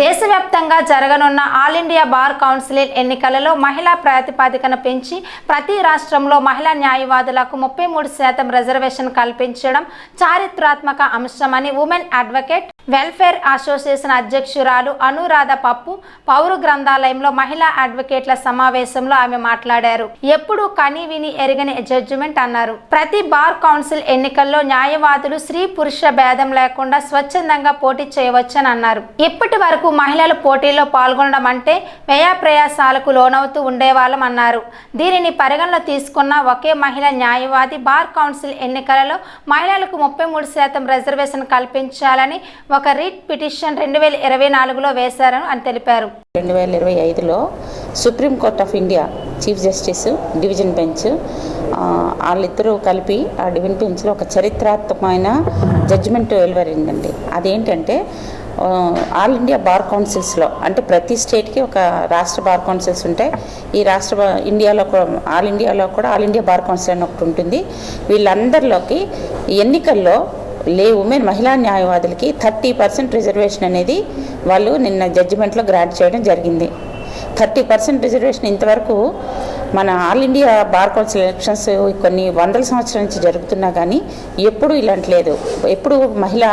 దేశవ్యాప్తంగా జరగనున్న all India bar council ఎన్నికలలో మహిళా ప్రాతిపాదికన పెంచి ప్రతి రాష్ట్రంలో మహిళా న్యాయవాదులకు ముప్పై మూడు శాతం రిజర్వేషన్ కల్పించడం చారిత్రాత్మక అంశమని ఉమెన్ అడ్వకేట్ వెల్ఫేర్ అసోసియేషన్ అధ్యక్షురాలు అనురాధ పప్పు పౌర గ్రంథాలయంలో మహిళా అడ్వకేట్ల సమావేశంలో ఆమె మాట్లాడారు. ఎప్పుడు కని విని ఎరగని జడ్జిమెంట్ అన్నారు. ప్రతి బార్ కౌన్సిల్ ఎన్నికల్లో న్యాయవాదులు స్త్రీ పురుష భేదం లేకుండా స్వచ్ఛందంగా పోటీ చేయవచ్చని అన్నారు. ఇప్పటి వరకు మహిళలు పోటీల్లో పాల్గొనడం అంటే వ్యయ ప్రయాసాలకు లోనవుతూ ఉండేవాళ్ళం అన్నారు దీనిని పరిగణలో తీసుకున్న ఒకే మహిళ న్యాయవాది బార్ కౌన్సిల్ ఎన్నికలలో మహిళలకు ముప్పై మూడు శాతం రిజర్వేషన్ కల్పించాలని ఒక రిట్ పిటిషన్ రెండు వేల ఇరవై నాలుగులో వేశారని అని తెలిపారు. రెండు వేల ఇరవై ఐదులో supreme court of India chief justice division bench వాళ్ళిద్దరూ కలిపి ఆ డివిజన్ బెంచ్లో ఒక చరిత్రాత్మకమైన జడ్జిమెంట్ వెలువరిందండి. అదేంటంటే ఆల్ ఇండియా బార్ కౌన్సిల్స్లో అంటే ప్రతి స్టేట్కి ఒక రాష్ట్ర బార్ కౌన్సిల్స్ ఉంటాయి. ఈ రాష్ట్ర ఇండియాలో ఆల్ ఇండియాలో కూడా ఆల్ ఇండియా బార్ కౌన్సిల్ అని ఒకటి ఉంటుంది. వీళ్ళందరిలోకి ఎన్నికల్లో లే ఉమెన్ మహిళా న్యాయవాదులకి థర్టీ పర్సెంట్ రిజర్వేషన్ అనేది వాళ్ళు నిన్న జడ్జిమెంట్లో గ్రాంట్ చేయడం జరిగింది. థర్టీ పర్సెంట్ రిజర్వేషన్ ఇంతవరకు మన all India bar council elections కొన్ని వందల సంవత్సరాల నుంచి జరుగుతున్నా కానీ ఎప్పుడూ ఇలాంటి లేదు. ఎప్పుడు మహిళ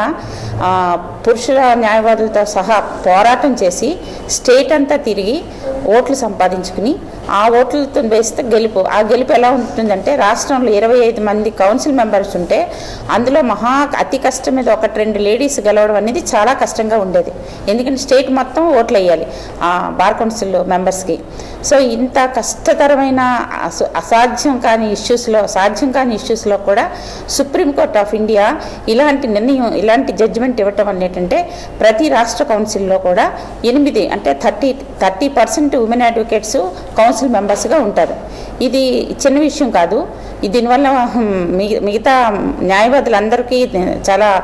పురుషుల న్యాయవాదులతో సహా పోరాటం చేసి స్టేట్ అంతా తిరిగి ఓట్లు సంపాదించుకుని ఆ ఓట్లతో వేస్తే గెలుపు. ఆ గెలుపు ఎలా ఉంటుందంటే రాష్ట్రంలో ఇరవై ఐదు మంది కౌన్సిల్ మెంబర్స్ ఉంటే అందులో మహా అతి కష్టం మీద ఒకటి రెండు లేడీస్ గెలవడం అనేది చాలా కష్టంగా ఉండేది. ఎందుకంటే స్టేట్ మొత్తం ఓట్లు వేయాలి ఆ బార్ కౌన్సిల్ మెంబర్స్కి. సో ఇంత కష్టతరమైన అస- అసాధ్యం కాని ఇష్యూస్లో సాధ్యం కాని ఇష్యూస్లో కూడా సుప్రీంకోర్ట్ ఆఫ్ ఇండియా ఇలాంటి నిర్ణయం ఇలాంటి జడ్జిమెంట్ ఇవ్వటం అనేటంటే ప్రతి రాష్ట్ర కౌన్సిల్లో కూడా ఎనిమిది అంటే thirty thirty percent women advocates council మెంబర్స్గా ఉంటారు. ఇది చిన్న విషయం కాదు. దీనివల్ల హ్మ్, మిగ- మిగతా న్యాయవాదులందరికీ చాలా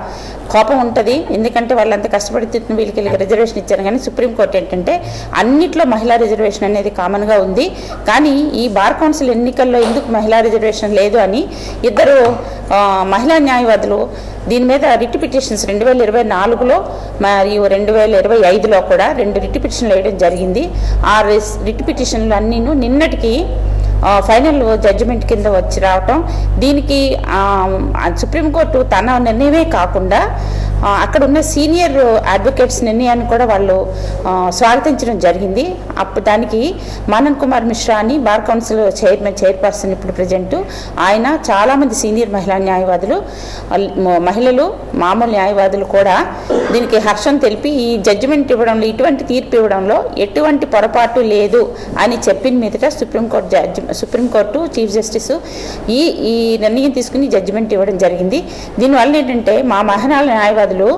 కోపం ఉంటుంది. ఎందుకంటే వాళ్ళంత కష్టపడి తిట్టిన వీళ్ళకి రిజర్వేషన్ ఇచ్చారు. కానీ సుప్రీంకోర్టు ఏంటంటే అన్నిట్లో మహిళా రిజర్వేషన్ అనేది కామన్గా ఉంది. కానీ ఈ బార్ కౌన్సిల్ ఎన్నికల్లో ఎందుకు మహిళా రిజర్వేషన్ లేదు అని ఇద్దరు మహిళా న్యాయవాదులు దీని మీద రిట్ పిటిషన్స్ రెండు వేల ఇరవై నాలుగులో మరియు రెండు వేల ఇరవై ఐదులో కూడా రెండు రిట్ పిటిషన్లు వేయడం జరిగింది. ఆ రిట్ పిటిషన్లు అన్నీను నిన్నటికి ఫైనల్ జడ్జిమెంట్ కింద వచ్చి రావటం. దీనికి సుప్రీంకోర్టు తన నిర్ణయమే కాకుండా అక్కడ ఉన్న సీనియర్ అడ్వకేట్స్ నిర్ణయాన్ని కూడా వాళ్ళు స్వాగతించడం జరిగింది. అప్పుడు దానికి మనన్ కుమార్ మిశ్రా అని బార్ కౌన్సిల్ చైర్మన్ చైర్పర్సన్ ఇప్పుడు ప్రజెంట్ ఆయన చాలామంది సీనియర్ మహిళా న్యాయవాదులు మహిళలు మామూలు న్యాయవాదులు కూడా దీనికి హర్షం తెలిపి ఈ జడ్జిమెంట్ ఇవ్వడంలో ఇటువంటి తీర్పు ఇవ్వడంలో ఎటువంటి పొరపాటు లేదు అని చెప్పిన మీదట supreme court judge supreme court chief justice ఈ ఈ నిర్ణయం తీసుకుని జడ్జిమెంట్ ఇవ్వడం జరిగింది. దీనివల్ల ఏంటంటే మా మహనాల న్యాయవాదులు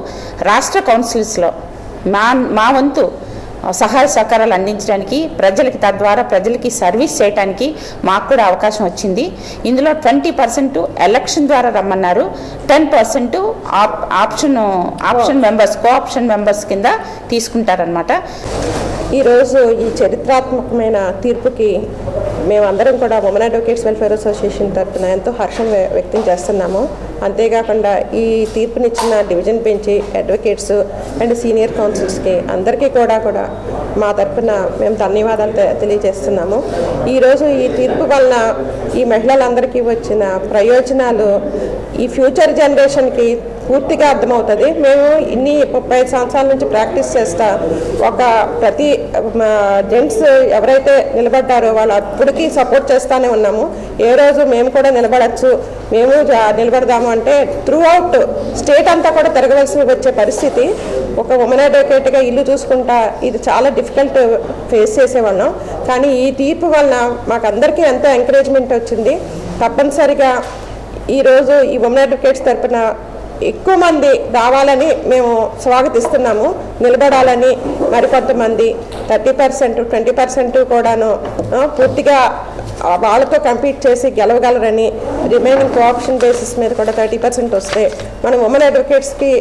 రాష్ట్ర కౌన్సిల్స్లో మా మా వంతు సహాయ సహకారాలు అందించడానికి ప్రజలకి తద్వారా ప్రజలకి సర్వీస్ చేయడానికి మాకు కూడా అవకాశం వచ్చింది. ఇందులో ట్వంటీ పర్సెంట్ ఎలక్షన్ ద్వారా రమ్మన్నారు. Ten percent option option members co option members కింద తీసుకుంటారనమాట ఈరోజు ఈ చరిత్రాత్మకమైన తీర్పుకి మేమందరం కూడా ఉమెన్ అడ్వకేట్స్ వెల్ఫేర్ అసోసియేషన్ తరఫున ఎంతో హర్షం వ్య- వ్యక్తం చేస్తున్నాము. అంతేకాకుండా ఈ తీర్పునిచ్చిన division bench advocates and senior కౌన్సిల్స్కి అందరికీ కూడా కూడా మా తరఫున మేము ధన్యవాదాలు తెలియజేస్తున్నాము. ఈరోజు ఈ తీర్పు వలన ఈ మహిళలందరికీ వచ్చిన ప్రయోజనాలు ఈ ఫ్యూచర్ జనరేషన్కి పూర్తిగా అర్థమవుతుంది. మేము ఇన్ని ముప్పై సంవత్సరాల నుంచి ప్రాక్టీస్ చేస్తా ఒక ప్రతి జెంట్స్ ఎవరైతే నిలబడ్డారో వాళ్ళు అప్పటికి సపోర్ట్ చేస్తానే ఉన్నాము. ఏ రోజు మేము కూడా నిలబడచ్చు మేము నిలబడదాము అంటే త్రూ అవుట్ స్టేట్ అంతా కూడా తిరగవలసి వచ్చే పరిస్థితి. ఒక ఉమెన్ అడ్వకేట్గా ఇల్లు చూసుకుంటా ఇది చాలా డిఫికల్ట్ ఫేస్ చేసేవాళ్ళం. కానీ ఈ తీర్పు వలన మాకు అందరికీ ఎంతో ఎంకరేజ్మెంట్ వచ్చింది. తప్పనిసరిగా ఈరోజు ఈ ఉమెన్ అడ్వకేట్స్ తరపున ఎక్కువ మంది రావాలని మేము స్వాగతిస్తున్నాము. నిలబడాలని మరికొంతమంది థర్టీ పర్సెంట్ ట్వంటీ పర్సెంట్ కూడాను పూర్తిగా వాళ్ళతో కంపీట్ చేసి గెలవగలరని రిమైనింగ్ కోఆప్షన్ బేసిస్ మీద కూడా థర్టీ పర్సెంట్ వస్తే మనం ఉమెన్ అడ్వకేట్స్కి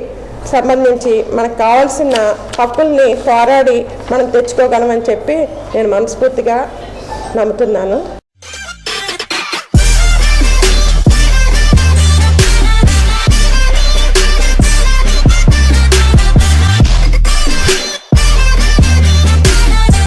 సంబంధించి మనకు కావాల్సిన హక్కుల్ని పోరాడి మనం తెచ్చుకోగలమని చెప్పి నేను మనస్ఫూర్తిగా నమ్ముతున్నాను.